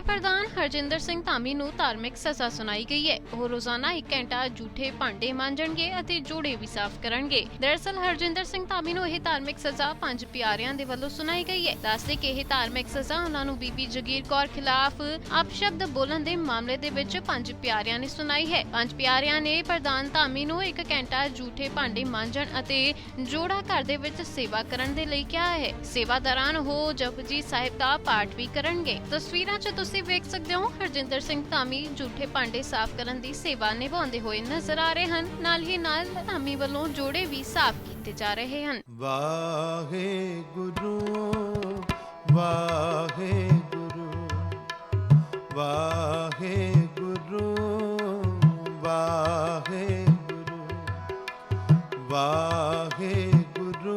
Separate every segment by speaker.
Speaker 1: ਪ੍ਰਧਾਨ ਹਰਜਿੰਦਰ ਸਿੰਘ ਧਾਮੀ ਨੂੰ ਧਾਰਮਿਕ ਸਜ਼ਾ ਸੁਣਾਈ ਗਈ ਹੈ। ਉਹ ਰੋਜ਼ਾਨਾ 1 ਘੰਟਾ ਝੂਠੇ ਭਾਂਡੇ ਮਾਂਜਣਗੇ ਅਤੇ ਜੋੜੇ ਵੀ ਸਾਫ਼ ਕਰਨਗੇ। ਦਰਅਸਲ, ਹਰਜਿੰਦਰ ਸਿੰਘ ਧਾਮੀ ਨੂੰ ਇਹ ਧਾਰਮਿਕ ਸਜ਼ਾ ਪੰਜ ਪਿਆਰਿਆਂ ਦੇ ਵੱਲੋਂ ਸੁਣਾਈ ਗਈ ਹੈ। ਦੱਸਦੇ ਕਿ ਇਹ ਧਾਰਮਿਕ ਸਜ਼ਾ ਉਹਨਾਂ ਨੂੰ ਬੀਬੀ ਜਗੀਰ ਕੌਰ ਖਿਲਾਫ ਅਪਸ਼ਬਦ ਬੋਲਣ ਦੇ ਮਾਮਲੇ ਦੇ ਵਿੱਚ ਪੰਜ ਪਿਆਰਿਆਂ ਨੇ ਸੁਣਾਈ ਹੈ। ਪੰਜ ਪਿਆਰਿਆਂ ਨੇ ਪ੍ਰਧਾਨ ਧਾਮੀ ਨੂੰ 1 ਘੰਟਾ ਝੂਠੇ ਭਾਂਡੇ ਮਾਂਜਣ ਅਤੇ ਜੋੜਾ ਘਰ ਦੇ ਵਿੱਚ ਸੇਵਾ ਕਰਨ ਦੇ ਲਈ ਕਿਹਾ ਹੈ। ਸੇਵਾ ਦੌਰਾਨ ਉਹ ਜਪਜੀ ਸਾਹਿਬ ਦਾ ਪਾਠ ਵੀ ਕਰਨਗੇ। ਤਸਵੀਰਾਂ 'ਚ ਤੁਸੀਂ ਵੇਖ ਸਕਦੇ ਹੋ, ਹਰਜਿੰਦਰ ਸਿੰਘ ਧਾਮੀ ਝੂਠੇ ਭਾਂਡੇ ਸਾਫ਼ ਕਰਨ ਦੀ ਸੇਵਾ ਨਿਭਾਉਂਦੇ ਹੋਏ ਨਜ਼ਰ ਆ ਰਹੇ ਹਨ। ਨਾਲ ਹੀ ਨਾਲ ਧਾਮੀ ਵੱਲੋਂ ਜੋੜੇ ਵੀ ਸਾਫ਼ ਕੀਤੇ ਜਾ ਰਹੇ ਹਨ।
Speaker 2: ਵਾਹਿਗੁਰੂ ਵਾਹਿਗੁਰੂ ਵਾਹਿਗੁਰੂ ਵਾਹਿਗੁਰੂ ਵਾਹਿਗੁਰੂ ਵਾਹਿਗੁਰੂ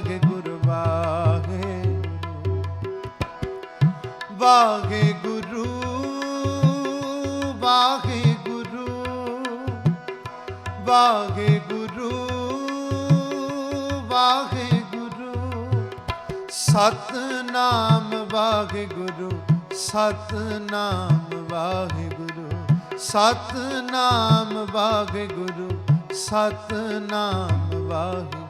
Speaker 2: ਵਾਗੇ ਗੁਰੂ ਵਾਗੇ। ਵਾਗੇ ਗੁਰੂ ਵਾਗੇ ਗੁਰੂ ਵਾਗੇ ਗੁਰੂ ਵਾਗੇ ਗੁਰੂ। ਸਤਨਾਮ ਵਾਗੇ ਗੁਰੂ, ਸਤਨਾਮ ਵਾਗੇ ਗੁਰੂ। ਸਤਨਾਮ ਵਾਗੇ ਗੁਰੂ, ਸਤਨਾਮ ਵਾਹਿਗੁਰੂ